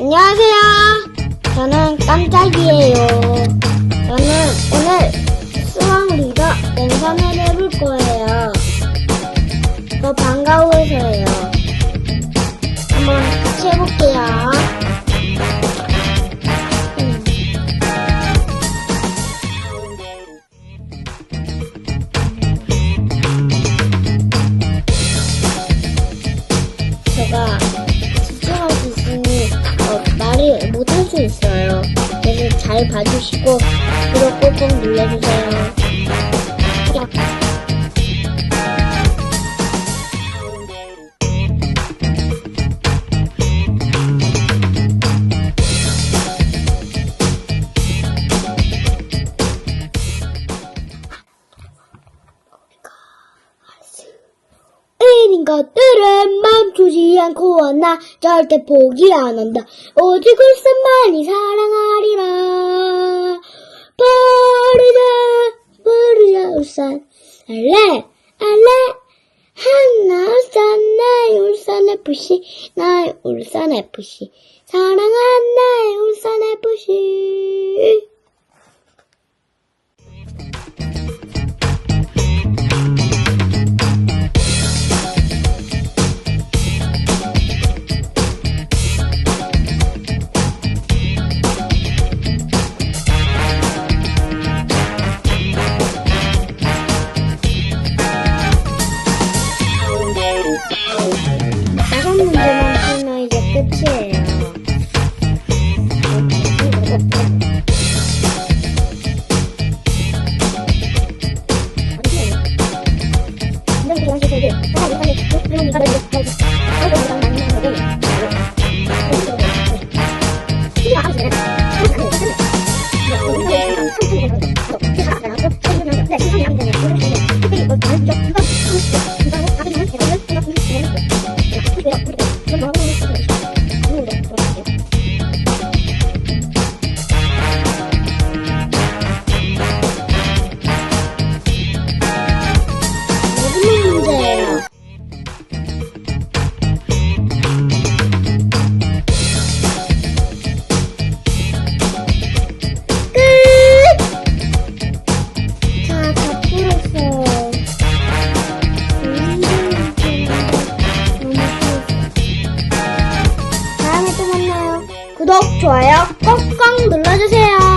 안녕하세요. 저는 깜짝이에요. 저는 오늘 수학 리더 연산을 해볼 거예요. 더 반가워서요. 한번 같이 해볼게요. 잘 봐주시고 구독 꼭꼭 눌러주세요. 것들은 멈추지 않고 나 절대 포기 안 한다. 오직 울산만이 사랑하리라. 버르자 버르자 울산 알레 알레 한나 울산 나의 울산 FC 나의 울산 FC 사랑한 나의 울산 FC 마지 구독, 좋아요 꼭꼭 눌러주세요.